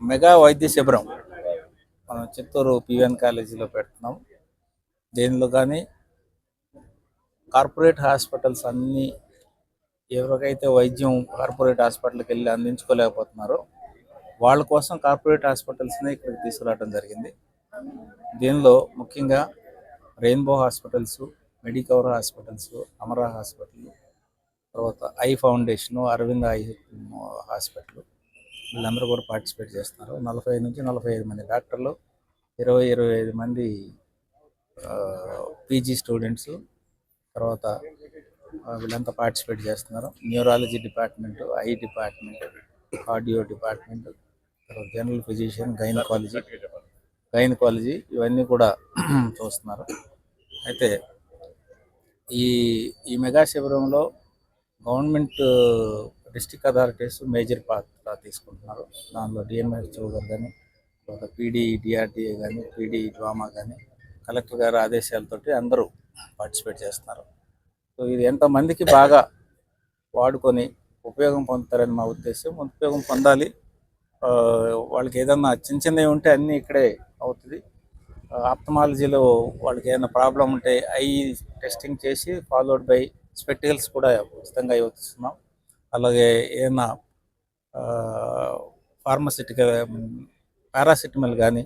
Mega వైద్య శిబిరం మనం చిత్తూరు పివిఎన్ కాలేజీలో పెడుతున్నాం. దీనిలో కానీ కార్పొరేట్ హాస్పిటల్స్ అన్నీ ఎవరికైతే వైద్యం కార్పొరేట్ హాస్పిటల్కి వెళ్ళి అందించుకోలేకపోతున్నారో వాళ్ళ కోసం కార్పొరేట్ హాస్పిటల్స్ని ఇక్కడికి తీసుకురావడం జరిగింది. దీనిలో ముఖ్యంగా rainbow hospitals medicover hospitals Amara hospital తర్వాత eye foundation Aravind eye hospital వీళ్ళందరూ కూడా పార్టిసిపేట్ చేస్తున్నారు. నలభై నుంచి నలభై ఐదు మంది డాక్టర్లు ఇరవై ఇరవై ఐదు మంది పీజీ స్టూడెంట్స్ తర్వాత వీళ్ళంతా పార్టిసిపేట్ చేస్తున్నారు. Neurology department eye department cardio department తర్వాత జనరల్ ఫిజిషియన్ గైనకాలజీ గైనకాలజీ ఇవన్నీ కూడా చూస్తున్నారు. అయితే ఈ ఈ మెగా శిబిరంలో గవర్నమెంట్ డిస్టిక్ అథారిటీస్ మేజర్ పాత్ర తీసుకుంటున్నారు. దానిలో డిఎంహెచ్ఓ గారు కానీ తర్వాత పీడీ డిఆర్డిఏ కానీ పీడీ డ్రామా కానీ కలెక్టర్ గారి ఆదేశాలతోటి అందరూ పార్టిసిపేట్ చేస్తున్నారు. సో ఇది ఎంతమందికి బాగా వాడుకొని ఉపయోగం పొందుతారని మా ఉద్దేశం. ఉపయోగం పొందాలి. వాళ్ళకి ఏదన్నా చిన్న చిన్నవి ఉంటే అన్నీ ఇక్కడే అవుతుంది. ఆప్తమాలజీలో వాళ్ళకి ఏదైనా ప్రాబ్లం ఉంటే ఐ టెస్టింగ్ చేసి ఫాలోడ్ బై స్పెక్టికల్స్ కూడా ఉచితంగా ఇస్తున్నాం అలాగే ఏదైనా ఫార్మసిటికల్ పారాసిటమల్ కానీ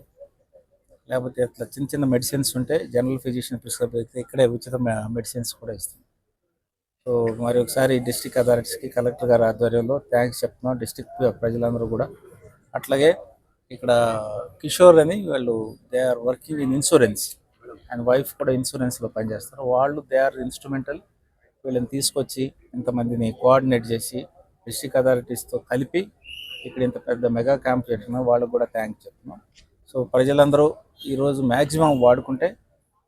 లేకపోతే ఇట్లా చిన్న చిన్న మెడిసిన్స్ ఉంటే జనరల్ ఫిజిషియన్ ప్రిస్క్రైబ్ అయితే ఇక్కడే ఉచిత మెడిసిన్స్ కూడా ఇస్తాం. సో మరి ఒకసారి డిస్టిక్ అథారిటీస్కి కలెక్టర్ గారి ఆధ్వర్యంలో థ్యాంక్స్ చెప్తున్నాం. డిస్టిక్ ప్రజలందరూ కూడా. అట్లాగే ఇక్కడ కిషోర్ అని వాళ్ళు they are working in insurance and wife కూడా ఇన్సూరెన్స్లో పనిచేస్తారు. వాళ్ళు దే ఆర్ ఇన్స్ట్రుమెంటల్ వీళ్ళని తీసుకొచ్చి ఇంతమందిని కోఆర్డినేట్ చేసి డిస్టిక్ అథారిటీస్తో కలిపి ఇక్కడ ఇంత పెద్ద మెగా క్యాంప్ చేస్తున్నాం వాళ్ళకు కూడా థ్యాంక్ చెప్తున్నాం. సో ప్రజలందరూ ఈరోజు మ్యాక్సిమం వాడుకుంటే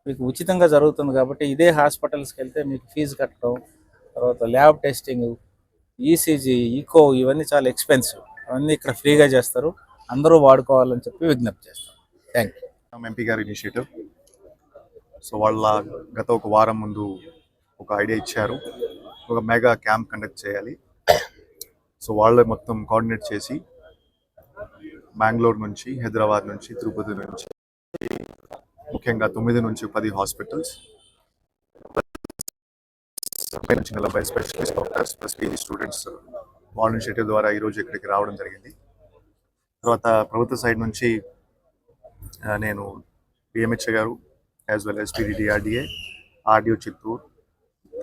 మీకు ఉచితంగా జరుగుతుంది కాబట్టి ఇదే హాస్పిటల్స్కి వెళ్తే మీకు ఫీజు కట్టడం తర్వాత ల్యాబ్ టెస్టింగ్ ఈసీజీ ఈకో ఇవన్నీ చాలా ఎక్స్పెన్సివ్ అవన్నీ ఇక్కడ ఫ్రీగా చేస్తారు. అందరూ వాడుకోవాలని చెప్పి విజ్ఞప్తి చేస్తాం. థ్యాంక్ యూ ఎంపీ గారి ఇనిషియేటివ్ సో వాళ్ళ గత ఒక వారం ముందు ఒక ఐడియా ఇచ్చారు. ఒక మెగా క్యాంప్ కండక్ట్ చేయాలి. సో వాళ్ళే మొత్తం కోఆర్డినేట్ చేసి బెంగళూరు నుంచి హైదరాబాద్ నుంచి తిరుపతి నుంచి ముఖ్యంగా తొమ్మిది నుంచి పది హాస్పిటల్స్ ముప్పై నుంచి నలభై specialist doctors plus PG students volunteer ద్వారా ఈరోజు ఇక్కడికి రావడం జరిగింది. తర్వాత ప్రభుత్వ సైడ్ నుంచి నేను డిఎంహెచ్ఏ గారు as well as PD DRDA RDO Chittoor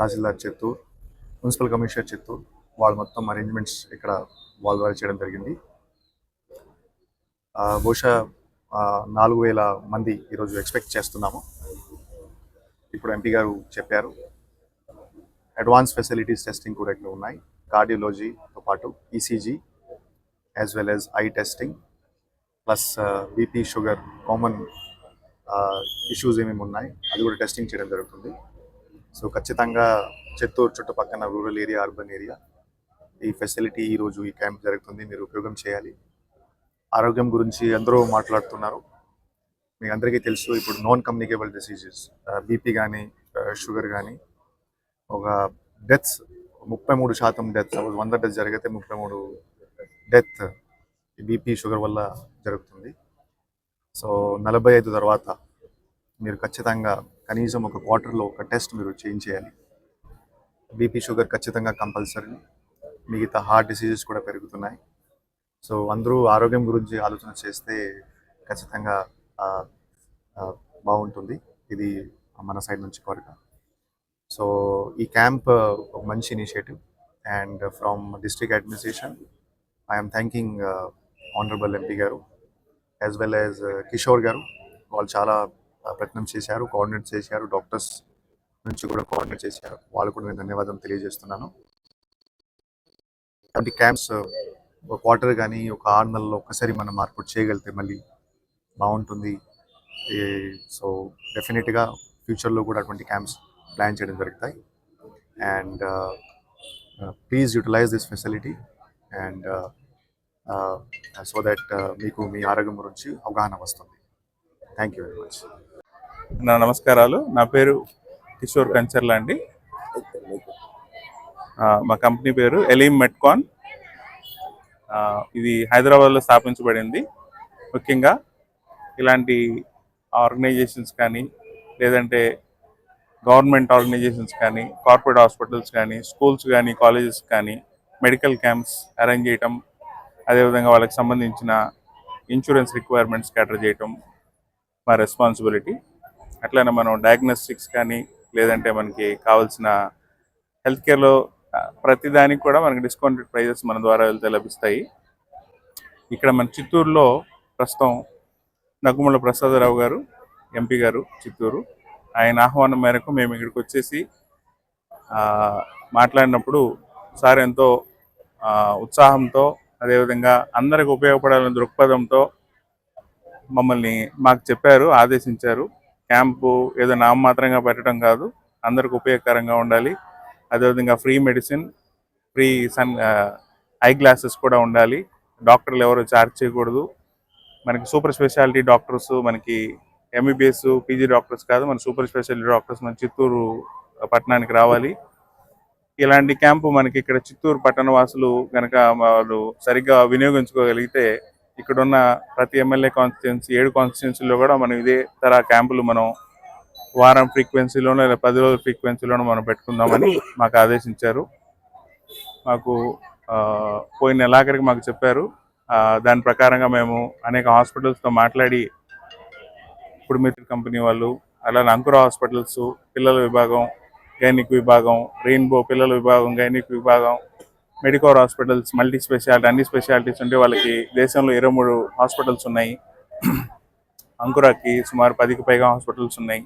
తహసీల్దార్ చిత్తూరు మున్సిపల్ కమిషనర్ చిత్తూరు వాళ్ళు మొత్తం అరేంజ్మెంట్స్ ఇక్కడ వాళ్ళ ద్వారా చేయడం జరిగింది. బహుశా నాలుగు వేల మంది ఈరోజు ఎక్స్పెక్ట్ చేస్తున్నాము. ఇప్పుడు ఎంపీ గారు చెప్పారు. అడ్వాన్స్ ఫెసిలిటీస్ టెస్టింగ్ కూడా ఇక్కడ ఉన్నాయి. కార్డియోలజీతో పాటు ECG as well as eye testing plus BP sugar common issues ఏమేమి ఉన్నాయి అది కూడా టెస్టింగ్ చేయడం జరుగుతుంది. సో ఖచ్చితంగా చిత్తూరు చుట్టుపక్కన రూరల్ ఏరియా అర్బన్ ఏరియా. ఈ ఫెసిలిటీ ఈరోజు ఈ క్యాంప్ జరుగుతుంది. మీరు ఉపయోగం చేయాలి. ఆరోగ్యం గురించి అందరూ మాట్లాడుతున్నారు. మీకు అందరికీ తెలుసు ఇప్పుడు నాన్ కమ్యూనికేబుల్ డిసీజెస్ బీపీ కానీ షుగర్ కానీ ఒక డెత్స్ ముప్పై మూడు శాతం డెత్ వంద డెత్ జరిగితే ముప్పై మూడు డెత్ బీపీ షుగర్ వల్ల జరుగుతుంది. సో నలభై ఐదు తర్వాత మీరు ఖచ్చితంగా కనీసం ఒక క్వార్టర్లో ఒక టెస్ట్ మీరు చేంజ్ చేయాలి. బీపీ షుగర్ ఖచ్చితంగా కంపల్సరీ. మిగతా హార్ట్ డిసీజెస్ కూడా పెరుగుతున్నాయి. సో అందరూ ఆరోగ్యం గురించి ఆలోచన చేస్తే ఖచ్చితంగా బాగుంటుంది. ఇది మన సైడ్ నుంచి కోరిక. సో ఈ క్యాంప్ ఒక మంచి initiative. And from district administration I'm thanking honourable MP గారు యాజ్ వెల్ యాజ్ కిషోర్ గారు. వాళ్ళు చాలా ప్రయత్నం చేశారు కోఆర్డినేట్ చేశారు డాక్టర్స్ నుంచి కూడా కోఆర్డినేట్ చేశారు. వాళ్ళు కూడా నేను ధన్యవాదం తెలియజేస్తున్నాను. అలాంటి క్యాంప్స్ ఒక క్వార్టర్ కానీ ఒక ఆరు నెలల్లో ఒక్కసారి మనం మార్పు చేయగలిగితే మళ్ళీ బాగుంటుంది. సో డెఫినెట్గా ఫ్యూచర్లో కూడా అటువంటి క్యాంప్స్ ప్లాన్ చేయడం జరుగుతాయి. And please utilise this facility and so that మీకు మీ ఆరోగ్యం గురించి అవగాహన వస్తుంది. Thank you very much. నా నమస్కారాలు. నా పేరు కిషోర్ కంచర్ల అండి. మా కంపెనీ పేరు ఎలీమ్ మెట్కాన్. ఇది హైదరాబాద్లో స్థాపించబడింది. ముఖ్యంగా ఇలాంటి ఆర్గనైజేషన్స్ కానీ లేదంటే గవర్నమెంట్ ఆర్గనైజేషన్స్ కానీ కార్పొరేట్ హాస్పిటల్స్ కానీ స్కూల్స్ కానీ కాలేజెస్ కానీ మెడికల్ క్యాంప్స్ అరేంజ్ చేయటం అదేవిధంగా వాళ్ళకి సంబంధించిన ఇన్సూరెన్స్ రిక్వైర్మెంట్స్ క్యాటర్ చేయటం మా రెస్పాన్సిబిలిటీ. అట్లనే మనం డయాగ్నోస్టిక్స్ కానీ లేదంటే మనకి కావాల్సిన హెల్త్ కేర్లో ప్రతి దానికి కూడా మనకి డిస్కౌంటెడ్ ప్రైజెస్ మన ద్వారా వెళ్తే లభిస్తాయి. ఇక్కడ మన చిత్తూరులో ప్రస్తుతం నగుమల ప్రసాదరావు గారు ఎంపీ గారు చిత్తూరు. ఆయన ఆహ్వానం మేరకు మేము ఇక్కడికి వచ్చేసి మాట్లాడినప్పుడు సార్ ఎంతో ఉత్సాహంతో అదేవిధంగా అందరికి ఉపయోగపడాలనే దృక్పథంతో మమ్మల్ని మాకు చెప్పారు ఆదేశించారు. క్యాంపు ఏదో నామమాత్రంగా పెట్టడం కాదు. అందరికి ఉపయోగకరంగా ఉండాలి. అదేవిధంగా free medicine free sun eye glasses కూడా ఉండాలి. డాక్టర్లు ఎవరు చార్జ్ చేయకూడదు. మనకి సూపర్ స్పెషాలిటీ డాక్టర్స్ మనకి ఎంబీబీఎస్ పీజీ డాక్టర్స్ కాదు. మన సూపర్ స్పెషాలిటీ డాక్టర్స్ మన చిత్తూరు పట్టణానికి రావాలి. ఇలాంటి క్యాంపు మనకి ఇక్కడ చిత్తూరు పట్టణ వాసులు కనుక వాళ్ళు సరిగ్గా వినియోగించుకోగలిగితే ఇక్కడున్న ప్రతి ఎమ్మెల్యే కాన్స్టిట్యున్సీ ఏడు కాన్స్టిట్యున్సీలో కూడా మనం ఇదే తర క్యాంపులు మనం వారం ఫ్రీక్వెన్సీలోనో లేదా పది రోజుల ఫ్రీక్వెన్సీలోనో మనం పెట్టుకుందామని మాకు ఆదేశించారు. మాకు పోయిన నెలాఖరికి మాకు చెప్పారు. దాని ప్రకారంగా మేము అనేక హాస్పిటల్స్తో మాట్లాడి ఇప్పుడు మిత్ర కంపెనీ వాళ్ళు అలానే అంకుర హాస్పిటల్స్ పిల్లల విభాగం గైనిక్ విభాగం రెయిన్బో పిల్లల విభాగం గైనిక్ విభాగం మెడికోర్ హాస్పిటల్స్ మల్టీ స్పెషాలిటీ అన్ని స్పెషాలిటీస్ ఉంటే వాళ్ళకి దేశంలో ఇరవై మూడు హాస్పిటల్స్ ఉన్నాయి. అంకురాకి సుమారు పదికి పైగా హాస్పిటల్స్ ఉన్నాయి.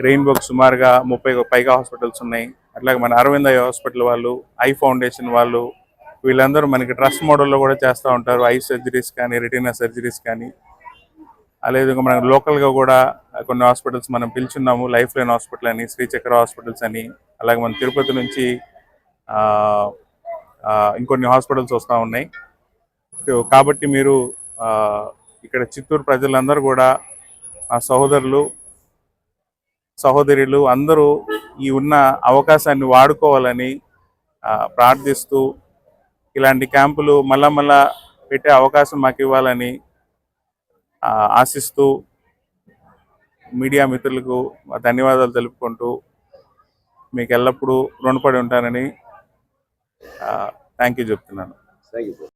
రెయిన్బోకి సుమారుగా ముప్పై పైగా హాస్పిటల్స్ ఉన్నాయి. అట్లాగే మన అరవింద హాస్పిటల్ వాళ్ళు ఐ ఫౌండేషన్ వాళ్ళు వీళ్ళందరూ మనకి ట్రస్ట్ మోడల్లో కూడా చేస్తూ ఉంటారు. ఐ సర్జరీస్ కానీ రెటీనా సర్జరీస్ కానీ. అదేవిధంగా మనం లోకల్గా కూడా కొన్ని హాస్పిటల్స్ మనం పిలుచున్నాము. లైఫ్ లైన్ హాస్పిటల్ అని శ్రీచక్ర హాస్పిటల్స్ అని. అలాగే మన తిరుపతి నుంచి ఇంకొన్ని హాస్పిటల్స్ వస్తూ ఉన్నాయి. సో కాబట్టి మీరు ఇక్కడ చిత్తూరు ప్రజలందరూ కూడా ఆ సహోదరులు సహోదరులు అందరూ ఈ ఉన్న అవకాశాన్ని వాడుకోవాలని ప్రార్థిస్తూ ఇలాంటి క్యాంపులు మళ్ళా మళ్ళా పెట్టే అవకాశం మాకు ఇవ్వాలని ఆశిస్తూ మీడియా మిత్రులకు ధన్యవాదాలు తెలుపుకుంటూ మీకు ఎల్లప్పుడూ రుణపడి ఉంటానని థ్యాంక్ యూ చెప్తున్నాను.